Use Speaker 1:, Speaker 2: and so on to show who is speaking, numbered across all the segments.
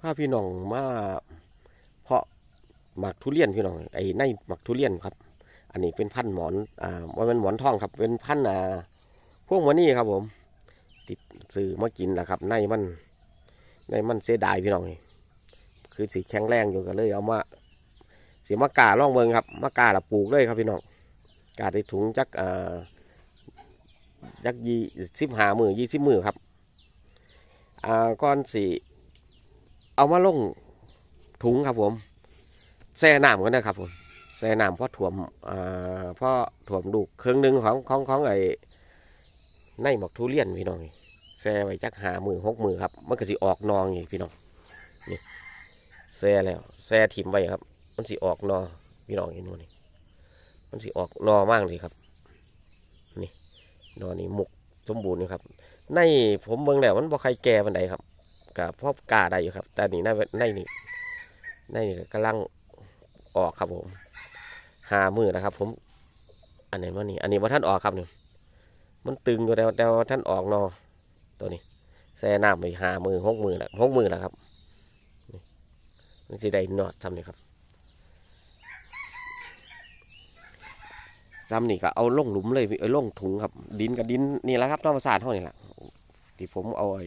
Speaker 1: พาพี่น้องมาเพาะหมักทุเรียนพี่น้องไอ้ในหมักทุเรียนครับ อันนี้เป็นพันธุ์หมอนอ่าว่าเป็นหมอนทองครับ เป็นพันธุ์อ่าพวกมันนี่ครับผม ติดซื้อมากินแหละครับในมันในมันเสียดายพี่น้องคือสีแข็งแรงอยู่กันเลย เอามาสีมะกาล่องเมืองครับมะกาละปลูกเลยครับพี่น้องกาได้ถุงจักอ่าจักยี่สิบหามือยี่สิบมือครับอ่าก้อนสี เอามาลงถุงครับผมแช่น้ำกันนะครับผมแช่น้ำเพราะถ่วมอ่าเพราะถ่วมดูกเครื่องหนึงของของของไอ้ในหมอกทุเรียนพี่น้องแช่ไว้จักหามือหกมือครับมันก็สิออกนองอีกพี่น้องนี่แช่แล้วแช่ถิ่มไว้ครับ มันสิออกนอพี่น้องเห็นมั้นี่มันสิออกนอมากเลยครับ นี่นอนี่หมุกสมบูรณ์นี่ครับในผมเบิ่งแล้วมันบ่ใครแก่ปันใดครับ กับพ่อกาได้อยู่ครับ แต่นี่ในในนี่ในนี่กำลังออกครับผมหามือนะครับ ผม อันนี้ว่านี่อันนี้ว่าท่านออกครับนี่มันตึงอยู่แต่แต่ว่าท่านออกนอตัวนี้แซ่น้ำไปหามือหกมือล้วหกมือแล้วครับนี่จะได้นอดทำนี่ครับซ้ำนี่ก็เอาล่งหลุมเลยเอาลงถุงครับ ดินกับดินนี่แหละครับธรรมศาสตร์เท่านี้แหละที่ผมเอาไอ้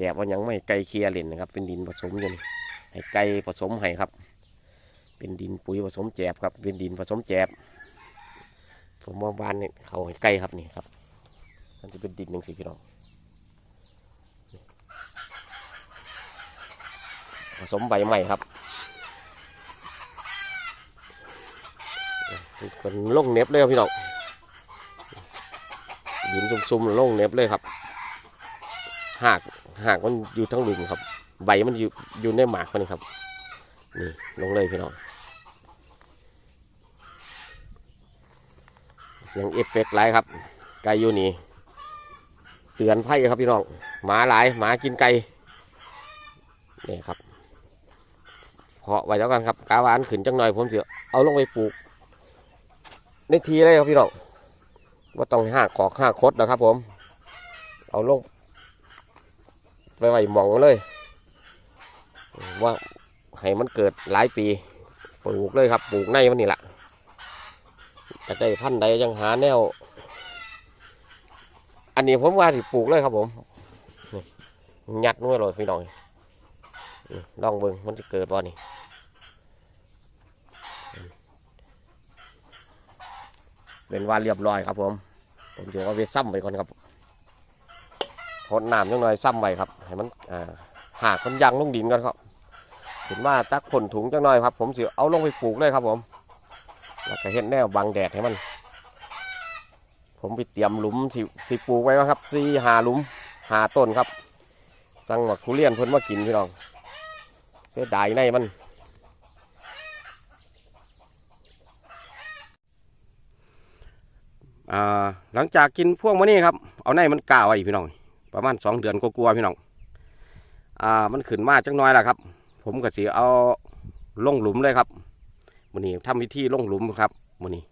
Speaker 1: แกะว่ายังไม่ไก่เคลียร์เล่นนะครับ เป็นดินผสมอยู่นี่ให้ไก่ผสมให้ครับ เป็นดินปุ๋ยผสมแจบครับ เป็นดินผสมแจบ ผมว่าบ้านนี่เขาให้ไก่ครับนี่ครับ มันจะเป็นดินหนึ่งสิพี่น้องผสมใบใหม่ครับเป็นลงเน็บเลยครับพี่น้องดินซุ่มๆลงเน็บเลยครับ หากหากมันอยู่ทั้งหลุมครับ ใบมันอยู่อยู่ในหมากมันครับ นี่ลงเลยพี่น้อง เสียงเอฟเฟกต์ไรครับ ไก่อยู่นี่เตือนไพ่ครับพี่น้อง หมาหลายหมากินไก่นี่ครับเพาะไว้แล้วกันครับกาวานขึ้นจังหน่อยผมจะเอาลงไปปลูก ในทีเลยครับพี่น้องว่าต้องห้าขอกห้าคดนะครับผม เอาลง ไปไว้หมองเลย ว่าให้มันเกิดหลายปีปลูกเลยครับปลูกในมันนี่แหละจะได้พันธุ์ใดยังหาแนว อันนี้ผมว่าสิปลูกเลยครับผมยัดนู้นเลยพี่น้องนี่ลองเบิ่งมันจะเกิดบ่นี่เป็นว่าเรียบร้อยครับผม ผมจะเอาไปซ้ำไปก่อนครับ พดน้ำจังหน่อยซ้ำไว้ครับให้มันหากมันยังลงดินก่อนครับเห็นว่าตักผลถุงจังหน่อยครับ ผมสิเอาลงไปปลูกเลยครับผมแล้วก็เห็นแนวบังแดดให้มัน ผมไปเตรียมหลุมสิสิปลูกไว้ครับสี่หาหลุมหาต้นครับ สั่งว่าทุเรียนเพิ่นมากินพี่น้อง เสียดายในมันอ่าหลังจากกินพวกมันนี่ครับ เอาในมันกล้าไว้พี่น้อง ประมาณสองเดือนก็กลัวๆพี่น้องอ่ามันขึ้นมาจังน้อยแหละครับ ผมก็สิเอาลงหลุมเลยครับมือนี้ทำวิธีลงหลุมครับมือนี้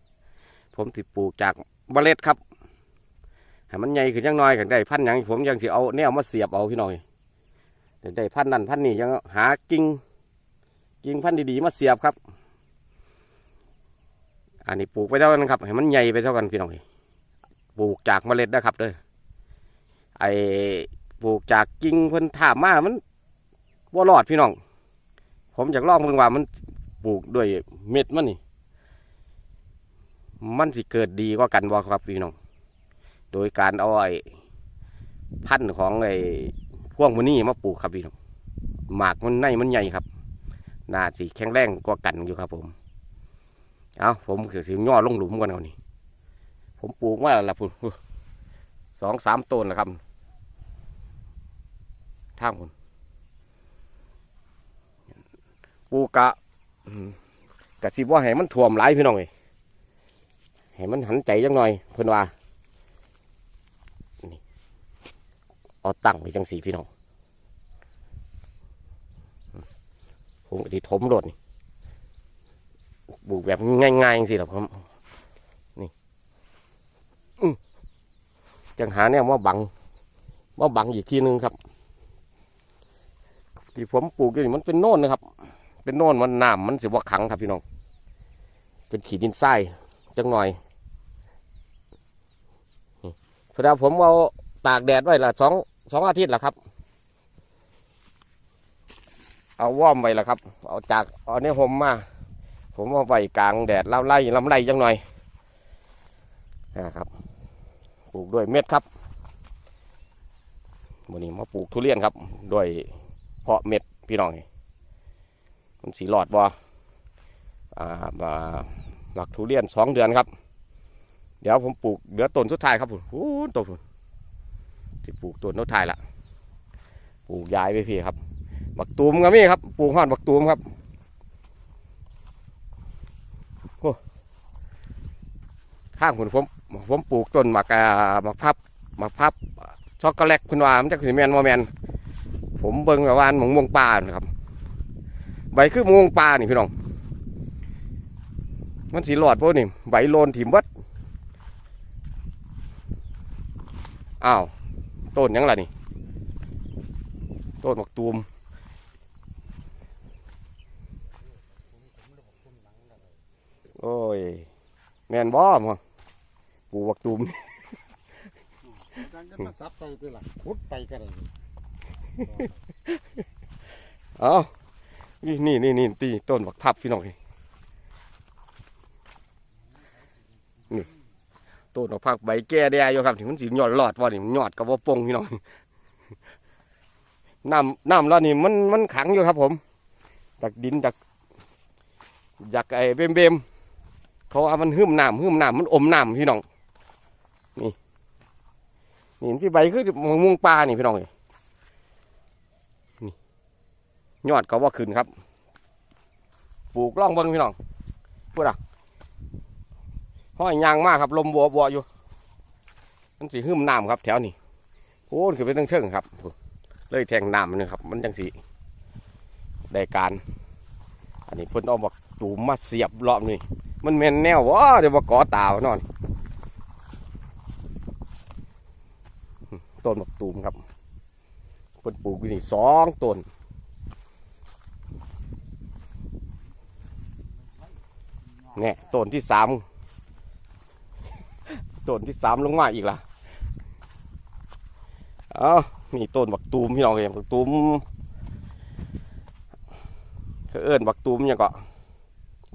Speaker 1: ผมสิดปลูกจากเมล็ดครับให้มันใหญ่ขึ้นจังน้อยกันได้พันธุ์หยังผมยังสิเอาแนวมาเสียบเอาพี่น้อยแต่ได้พันนั่นพันนี้ยังหากิ่งกิ่งพันดีๆมาเสียบครับ อันนี้ปลูกไปเท่ากันครับให้มันใหญ่ไปเท่ากันพี่น้อยปลูกจากเมล็ดนะครับเด้อ ไอ้ปลูกจากกิ่งเพิ่นถามมามันบ่รอดพี่น้อง ผมอยากลองเบิ่งว่ามันปลูกด้วยเม็ดมันนี่ มันสิเกิดดีกว่ากันบ่ครับพี่น้อง โดยการเอาไอ้พันธุ์ของไอ้พวงมันนี่มาปลูกครับพี่น้อง หมากมันในมันใหญ่ครับ น่าสิแข็งแรงกว่ากันอยู่ครับ ผม เอาผมคือสิย่อลงหลุมก่อนเอานี่ ผมปลูกมาแล้วล่ะพุ่นสองสามต้นนะครับ ทางคุณปูกะกะสิว่าให้มันท่วมหลายพี่น้องเลยให้มันหันใจจังหน่อยเพื่อนว่านี่เอาตั้งไปจังสีพี่น้องผมที่ถมรถนี่ปลูกแบบง่ายๆจังสิหรอครับนี่อือจังหาเนี่ยมาบังมาบังอีกทีนึงครับ ที่ผมปลูกอยู่นี่มันเป็นโน่นนะครับ เป็นโน่นมันน้ำมันสิว่าขังครับพี่น้อง เป็นขีดินทรายจังหน่อยนี่พอดาผมเอาตากแดดไว้ละสองสองอาทิตย์ละครับ เอาว่อมไว้ละครับ เอาจากเอาเนี่ยผมมา ผมเอาไว้กลางแดดลำไล่ลำไล่จังหน่อยนะครับ ปลูกด้วยเม็ดครับวันนี้มาปลูกทุเรียนครับ ด้วย เพาะเม็ดพี่น้องนี่มันสีหลอดบ่อ่ามาหมักทุเรียนสองเดือนครับ เดี๋ยวผมปลูกเหลือต้นสุดท้ายครับผมโอ้ต้นผมที่ปลูกต้นสุดท้ายละปลูกย้ายไปพี่ครับบักตูมก็มีครับปลูกห่อดบักตูมครับโอ้ข้างผมผมผมปลูกต้นหมักอ่าหมักพับหมักพับช็อกโกแลตคุณว่ามันจะคือแมนโมแมน ผมเบิ่งแบบว่าหมงม่วงปลานะครับใบคือมะม่วงปลานี่พี่น้อง มันสีหลอดพวกนี่ใบโลนถิ่มวัดอ้าวต้นหยังล่ะนี่ต้นหมักตูมโอ้ย แมนบ่มั้งปลูกหมักตูม
Speaker 2: การจะมาซับใจตีละพุดไปกันเลย
Speaker 1: เอานี่นี่นี่นี่ตีต้นบักทับพี่น้องนี่นี่ต้นบักพักใบแก่แดอยู่ครับถึงมันสีหยอดหลอดว่านี่หยอดกับว่าปงพี่น้องน้ำน้ำแล้วนี่มันมันขังอยู่ครับ ผมจากดินจากจากไอ้เบมเบมเขาว่ามันหึมน้ำหึมน้ำมันอมน้ำพี่น้องนี่นี่สิใบคือมะม่วงปลานี่พี่น้องเอ้ย ยอดก็ว่าขึ้นครับ ปลูกล่องเบิ้งพี่น้องพูดอะห้อยยางมากครับ ลมบัวบัวอยู่ มันสีหึมน้ำครับ แถวนี้โอ้คือไปตั้งเชิงครับ เลยแทงน้ำมันนี่ครับ มันจังสีได้การ อันนี้เพิ่นเอาบักตูมมาเสียบรอบนี่มันแม่นแนววะเดี๋ยวบักกอตาวนอนต้นบักตูมครับเพิ่นปลูกอยู่นี่สองต้น เนี่ยต้นที่สามต้นที่สามลงมาอีกละเอานี่ต้นบักตูมพี่น้องเองบักตูมเขาเอิ้นบักตูมยังก็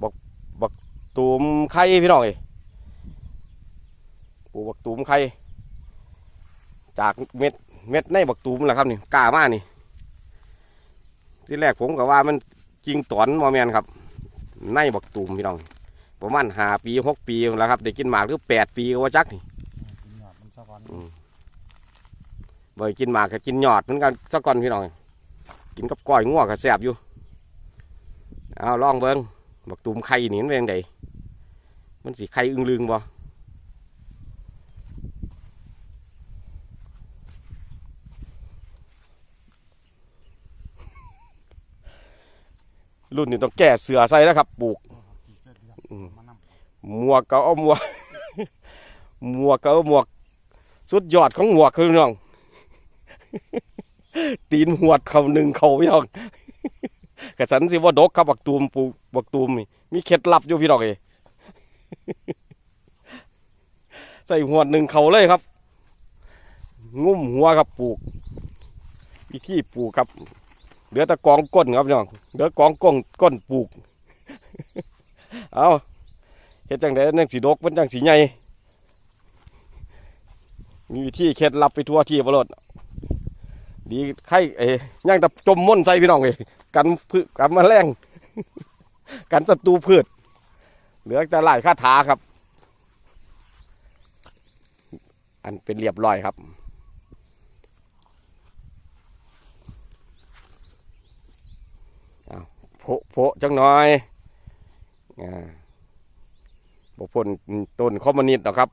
Speaker 1: บักบักตูมไข่พี่น้องเองปลูกบักตูมไข่จากเม็ดเม็ดในบักตูมแหละครับนี่กล้ามากนี่ที่แรกผมก็ว่ามันจริงตอนมอแมนครับ ในบักตูมพี่น้อง ประมาณห้าปีหกปีแล้วครับได้กินหมากหรือแปดปีก็ว่าจักนี่
Speaker 2: หยอดมันสะก้อน
Speaker 1: บ่ได้กินหมากก็กินยอดเหมือนกันสักก่อนพี่น้องกินกับก้อยงัวก็แซ่บอยู่เอาลองเบิ้งบักตูมไข่นี่มันเป็นยังไงมันสีไข่อึงลึงบ่รุ่นนี้ต้องแก้เสือใส่แล้วครับปลูกอืม
Speaker 2: มานำ
Speaker 1: หมวกก็เอาหมวกหมวกก็เอาหมวก สุดยอดของหมวกคือน้อง ตีนหวดเขาหนึ่งเขาพี่น้องกระสันสิว่าดกครับบักตูมปลูกบักตูมนี่มีเคล็ดลับอยู่พี่น้องเอใส่หวดหนึ่งเขาเลยครับ งุ้มหัวครับปลูกวิธีปลูกครับ เหลือแต่กองก้นครับพี่น้องเหลือกองก้นก้นปลูก เอา เฮ็ดจังไดนั่งสีดกมันจังสีใหญ่มีวิธีเคล็ดลับไปทั่วที่บรดดีไข่เอ้ยย่างแต่จมม่นใส่พี่น้องเอ้ยกันพืชกันแมลงกันศัตรูพืช เหลือแต่ไล่คาถาครับ อันเป็นเรียบร้อยครับเอาโผะโผจังหน่อยอ่า บพ่นต้นคอมมานิดหรอกครับ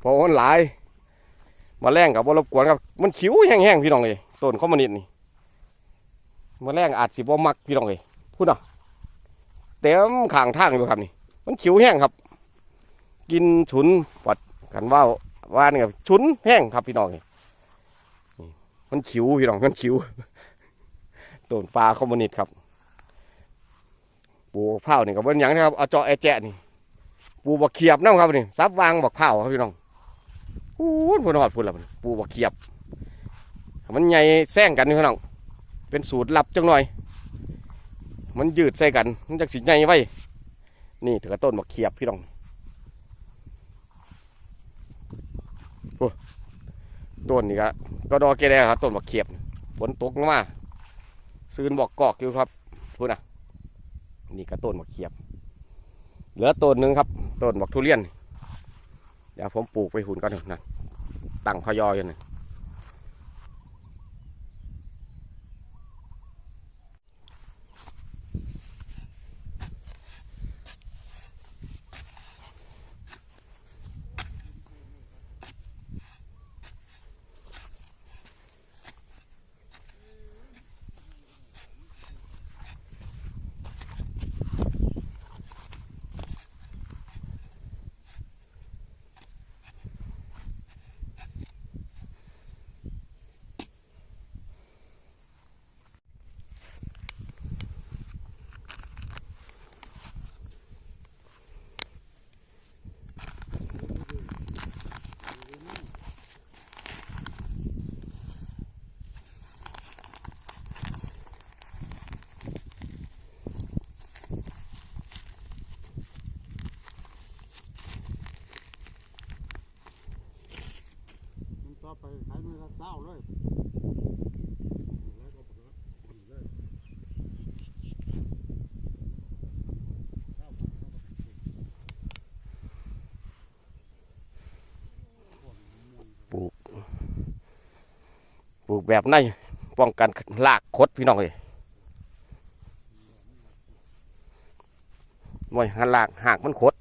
Speaker 1: เพราะมันหลายมาแรงกับบรบกวนครับ มันขิวแห้งๆพี่น้องเลยต้นคอมมานิดนี่มาแรงอาจสิบ่มักพี่น้องเลยพูดเนาะเต็มขางทางอยู่ครับนี่ มันขิวแห้งครับ กินฉุนปัดกันว่าว่านี่ครับฉุนแห้งครับพี่น้องเลยนี่มันขิวพี่น้องมันขิวต้นฟ้าคอมมิวนิสต์ครับปลูกข้าวนี่ก็เป็นอย่างนะครับเอาเจาะไอแจะนี่ ปูบักเขียบน้ำครับนี่ซับวางบักข้าครับพี่น้องพูดพูดหอดพูดล้วมันปลูกบักเขียบ มันใหญ่แซงกันนี่พี่น้องเป็นสูตรลับจังหน่อย มันยืดใส่กัน มันจะสิใหญ่ไว้ นี่ถือกระต้นบักเขียบพี่น้องโอ้ต้นนี่ก็ก็ดอเกแดครับต้นบักเขียบฝนตกมาซืนบอกกอกอยู่ครับพูดนะนี่ก็ต้นบักเขียบ เหลือต้นหนึ่งครับต้นบักทุเรียน เดี๋ยวผมปลูกไปหุ่นก่อนนะตั้งขยอยอยู่นะ
Speaker 2: มันต่อไปขายมือละเศร้าเลยแล้วก็เบิดเลย
Speaker 1: ป ลูกแบบในป้องกันลากคดพี่น้องเลยไว้หันลากหากมันคด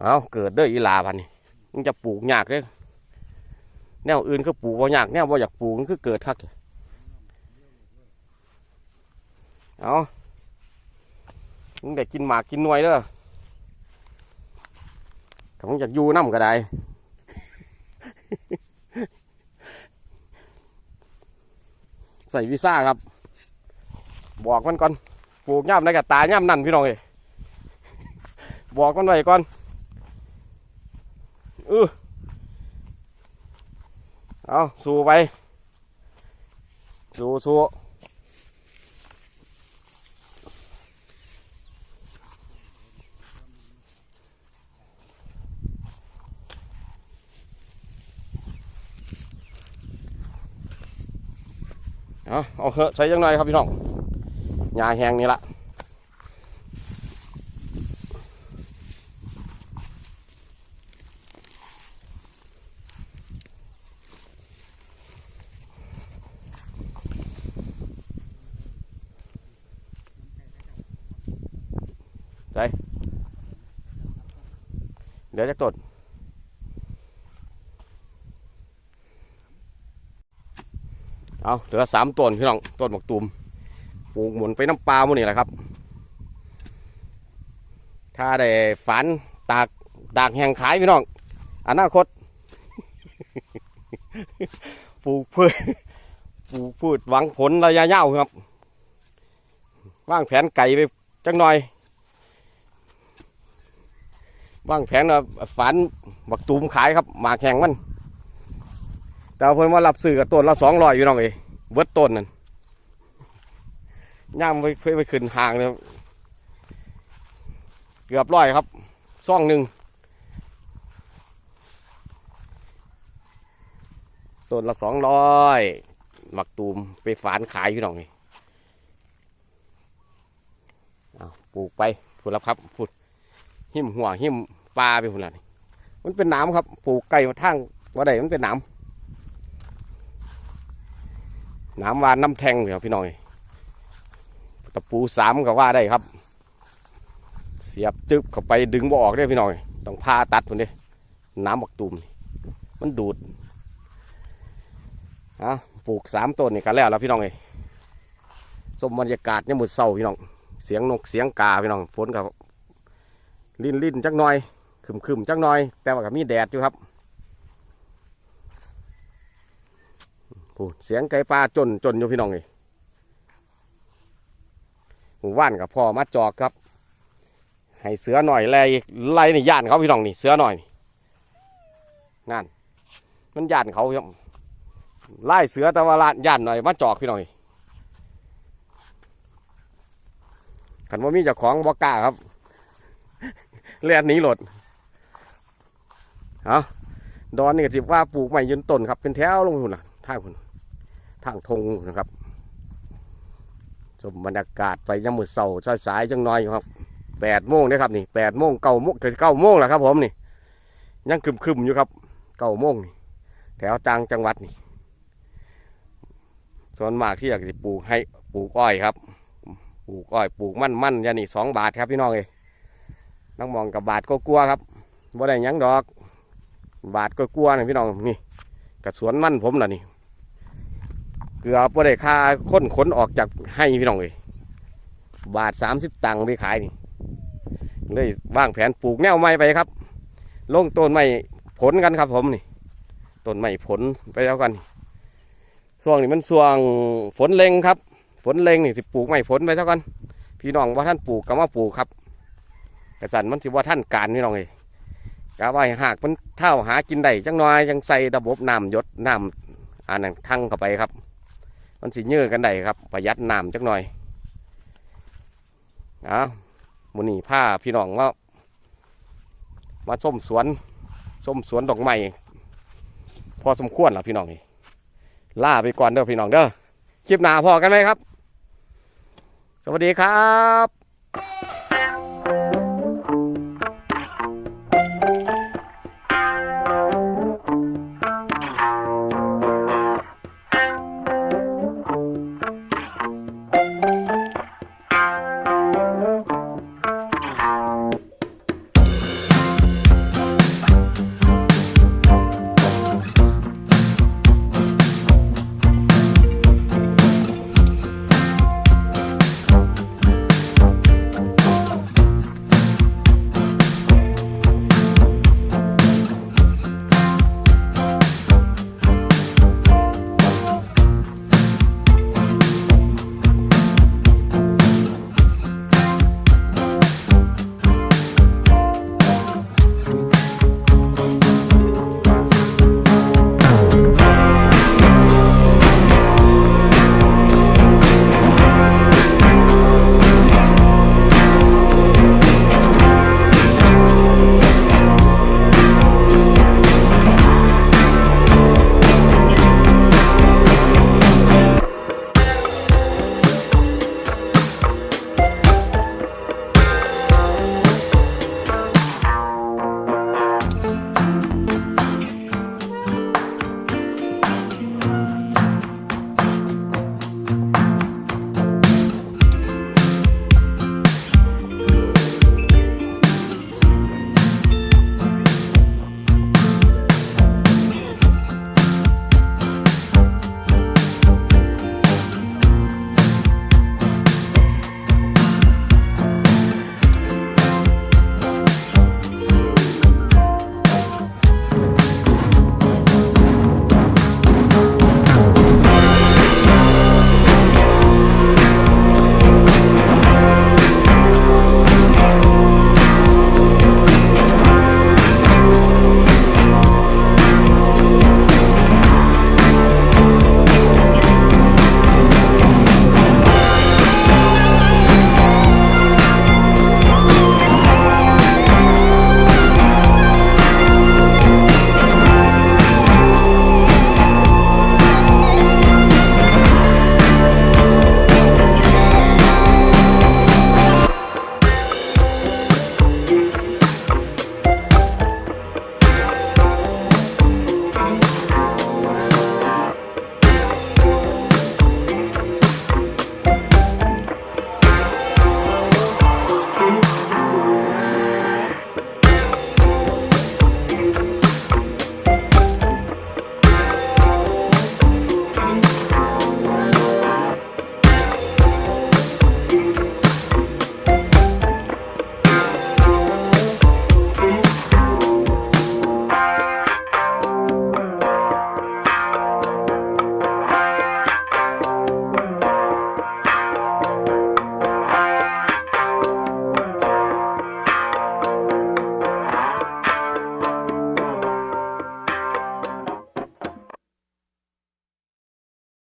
Speaker 1: เอาเกิดเด้ออีลาพันนี่มันจะปลูกยากเลยแนวอื่นก็ปลูกบ่ยากแนวบ่อยากปลูกมันคือเกิดคักเอามึงได้กินหมากกินนวยเด้อถ้ามึงอยากอยู่น้ำก็ได้ ใส่วีซ่าครับ บอกมันก่อนปลูกย่ำในกับตาย่ำนั่นพี่น้องเอ้บอกมันไว้ก่อนเออเอาสู้ไปสู้สู้ เอาเอาเหอะใส่ยังไงครับพี่น้องหญ้าแห้งนี่ละเดี๋ยวจะต้น เอาเหลือสามต้นพี่น้องต้นหมกตูมปลูกหมุนไปน้ำปลาหมันนี่แหละครับ ถ้าได้ฝันตากตากแห่งขายพี่น้องอนาคตปลูกพืชปลูกพืชหวังผลระยะยาวครับวางแผนไก่ไปจังหน่อยวางแผนว่าฝันบักตูมขายครับหมากแข่งมัน แต่ว่าเพิ่นว่ารับซื้อกับต้นละสองร้อยอยู่น้องเอ้เบิดต้นนั่นย่างไปไปขึ้นห่างเลยเกือบร้อยครับซ่องหนึ่งต้นละสองร้อยหมักตูมไปฝานขายอยู่น้องเอ้ยเอาปลูกไปพูดแล้วครับพูดหิมหัวหิมปลาไปพุ่นละนี่มันเป็นน้ำครับ ปลูกไก่มาทางว่าใดมันเป็นน้ำห น้ำวานน้ำแทงเดี๋ยวพี่น้อยตะปูสามก็ว่าได้ครับ เสียบจึบเข้าไปดึงบ่ออกได้พี่น้อยต้องพาตัดพุ่นเด้น้ำบักตูมนี่มันดูดอะปลูกสามต้นนี่กันแล้วแล้วพี่น้องเอ้ยสมบรรยากาศเนี่ยามดเศร้าพี่น้อง เสียงนกเสียงกาพี่น้องฝนกับลิ้นลิ้นจักหน่อยขึ้มขึ้มจักหน่อย แต่ว่าก็มีแดดอยู่ครับ พูดเสียงไก่ปลาจนจนอยู่พี่น้องเลยหมู่บ้านกับพ่อมาจอกครับ ให้เสือหน่อยไล่ไล่นี่ย่านเขาพี่น้องนี่เสือหน่อยน,นั่นมันย่านเขาไล่เสือแต่ว่าลานย่านหน่อยมาจอกพี่น้องนขันว่ามีเจ้าของบอกกล้าครับเลียนหนีหลดเอาดอนนี่ก็สิว่าปลูกใหม่ยืนต้นครับเป็นแถวลงหุ่นล่ะท่าหุ่น ทางทงนะครับชมบรรยากาศไปยามมือเสาร์สายๆจังน้อยครับแปดโมงนะครับนี่แปดโมงเก้าโมงเก้าโมงแล้วครับ ผมนี่ยังคึมๆอยู่ครับเก้าโมงนี่แถวต่างจังหวัดนี่ส่วนมากที่อยากจะปลูกให้ปลูกอ้อยครับ ปลูกอ้อยปลูกมันมันยานี่สองบาทครับพี่น้องเอ้ยนักมองกับบาทก็กลัวครับบ่ได้ยังดอก บาทก็กลัวนะพี่น้องนี่กระสวนมันผมน่ะนี่ เกือบบ่ได้ค่าค้นขนออกจากให้พี่น้องเอ้ยบาทสามสิบตังค์ไปขายนี่เลยวางแผนปลูกแนวไม้ไปครับลงต้นไม้ผลกันครับผมนี่ต้นไม้ผลไปแล้วกันช่วงนี้มันช่วงฝนเล็งครับ ฝนเล็งนี่สิปลูกไม้ผลไปเท่ากันพี่น้องว่าท่านปลูกก็มาปลูกครับกระสันมันสิว่าท่านการพี่น้องเอ้ยกะว่าหากมันเท่าหากินได้จังน้อยจังใส่ระบบน้ำยศน้ำอ่านั่นทั้งเข้าไปครับ มันสิเยื่อกันได้ครับ ประหยัดน้ำจักหน่อยเอามูนี่ผ้าพี่น้องว่ามาส้มสวนส้มสวนดอกไม้พอสมควรแล้วพี่น้องนี่ล่าไปก่อนเด้อพี่น้องเด้อคลิปหน้าพอกันไหมครับ สวัสดีครับ